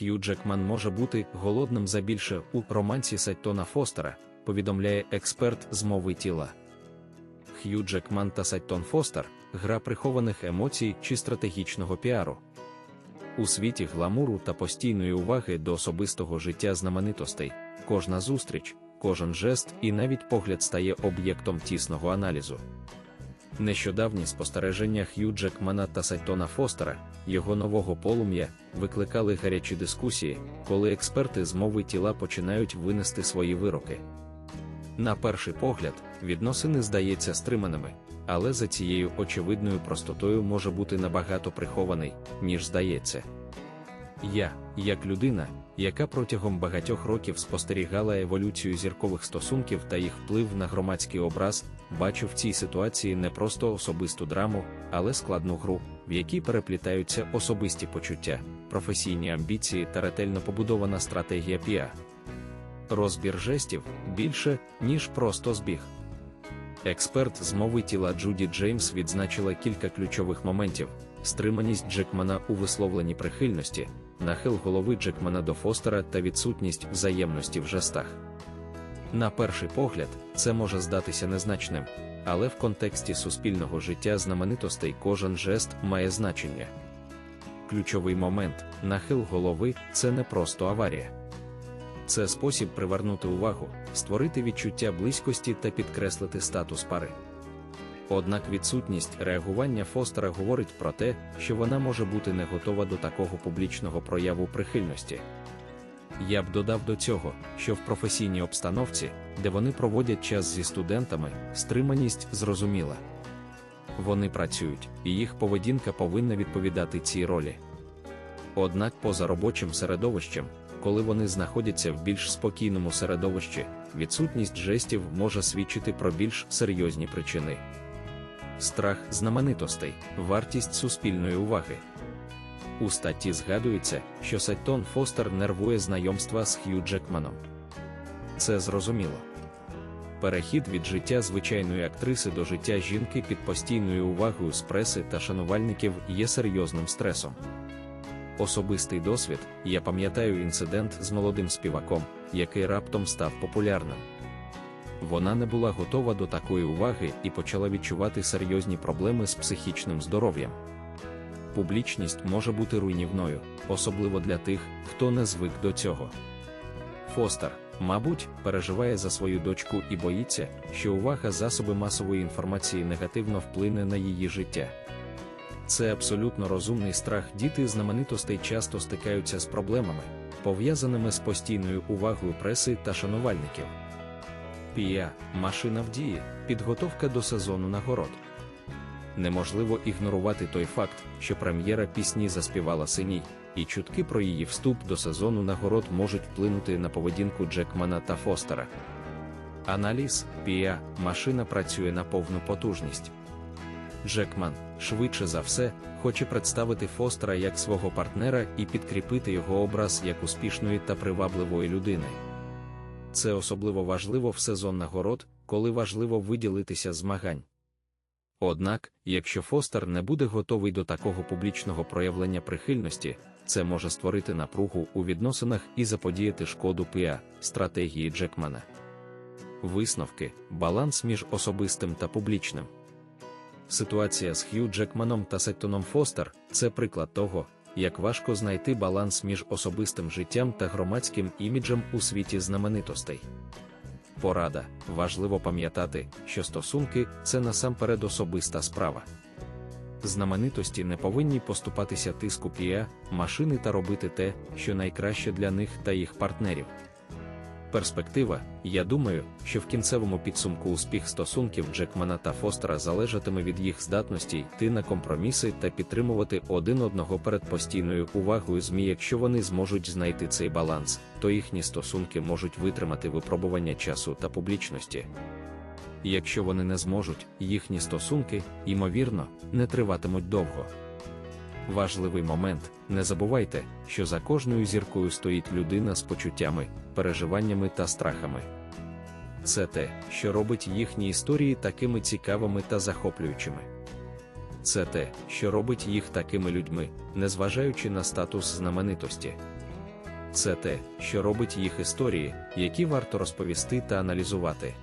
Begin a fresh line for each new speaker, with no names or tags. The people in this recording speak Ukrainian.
Х'ю Джекман може бути голодним за більше у романсі Саттона Фостера, повідомляє експерт з мови тіла. Х'ю Джекман та Саттон Фостер гра прихованих емоцій чи стратегічного піару. У світі гламуру та постійної уваги до особистого життя знаменитостей, кожна зустріч, кожен жест і навіть погляд стає об'єктом тісного аналізу. Нещодавні спостереження Х'ю Джекмана та Сайтона Фостера, його нового полум'я, викликали гарячі дискусії, коли експерти з мови тіла починають винести свої вироки. На перший погляд, відносини здаються стриманими, але за цією очевидною простотою може бути набагато прихований, ніж здається. Я, як людина, яка протягом багатьох років спостерігала еволюцію зіркових стосунків та їх вплив на громадський образ, бачу в цій ситуації не просто особисту драму, але складну гру, в якій переплітаються особисті почуття, професійні амбіції та ретельно побудована стратегія піа. Розбір жестів більше, ніж просто збіг. Експерт з мови тіла Джуді Джеймс відзначила кілька ключових моментів: стриманість Джекмана у висловленні прихильності, нахил голови Джекмана до Фостера та відсутність взаємності в жестах. На перший погляд, це може здатися незначним, але в контексті суспільного життя знаменитостей кожен жест має значення. Ключовий момент нахил голови це не просто аварія. Це спосіб привернути увагу, створити відчуття близькості та підкреслити статус пари. Однак відсутність реагування Фостера говорить про те, що вона може бути не готова до такого публічного прояву прихильності. Я б додав до цього, що в професійній обстановці, де вони проводять час зі студентами, стриманість зрозуміла. Вони працюють, і їх поведінка повинна відповідати цій ролі. Однак, поза робочим середовищем, коли вони знаходяться в більш спокійному середовищі, відсутність жестів може свідчити про більш серйозні причини. Страх знаменитостей, вартість суспільної уваги. У статті згадується, що Сеттон Фостер нервує знайомства з Х'ю Джекманом. Це зрозуміло. Перехід від життя звичайної актриси до життя жінки під постійною увагою з преси та шанувальників є серйозним стресом. Особистий досвід, я пам'ятаю інцидент з молодим співаком, який раптом став популярним. Вона не була готова до такої уваги і почала відчувати серйозні проблеми з психічним здоров'ям. Публічність може бути руйнівною, особливо для тих, хто не звик до цього. Фостер, мабуть, переживає за свою дочку і боїться, що увага засоби масової інформації негативно вплине на її життя. Це абсолютно розумний страх. Діти знаменитостей часто стикаються з проблемами, пов'язаними з постійною увагою преси та шанувальників. Пія, машина в дії, підготовка до сезону нагород. Неможливо ігнорувати той факт, що прем'єра пісні заспівала синій, і чутки про її вступ до сезону нагород можуть вплинути на поведінку Джекмана та Фостера. Аналіз Пія, машина працює на повну потужність. Джекман, швидше за все, хоче представити Фостера як свого партнера і підкріпити його образ як успішної та привабливої людини. Це особливо важливо в сезон нагород, коли важливо виділитися змагань. Однак, якщо Фостер не буде готовий до такого публічного проявлення прихильності, це може створити напругу у відносинах і заподіяти шкоду піа стратегії Джекмана. Висновки баланс між особистим та публічним. Ситуація з Х'ю Джекманом та Сеттоном Фостер це приклад того, як важко знайти баланс між особистим життям та громадським іміджем у світі знаменитостей. Порада важливо пам'ятати, що стосунки це насамперед особиста справа. Знаменитості не повинні поступатися тиску пія, машини та робити те, що найкраще для них та їх партнерів. Перспектива, я думаю, що в кінцевому підсумку успіх стосунків Джекмана та Фостера залежатиме від їх здатності йти на компроміси та підтримувати один одного перед постійною увагою ЗМІ. Якщо вони зможуть знайти цей баланс, то їхні стосунки можуть витримати випробування часу та публічності. Якщо вони не зможуть, їхні стосунки, ймовірно, не триватимуть довго. Важливий момент не забувайте, що за кожною зіркою стоїть людина з почуттями, переживаннями та страхами. Це те, що робить їхні історії такими цікавими та захоплюючими. Це те, що робить їх такими людьми, незважаючи на статус знаменитості. Це те, що робить їх історії, які варто розповісти та аналізувати.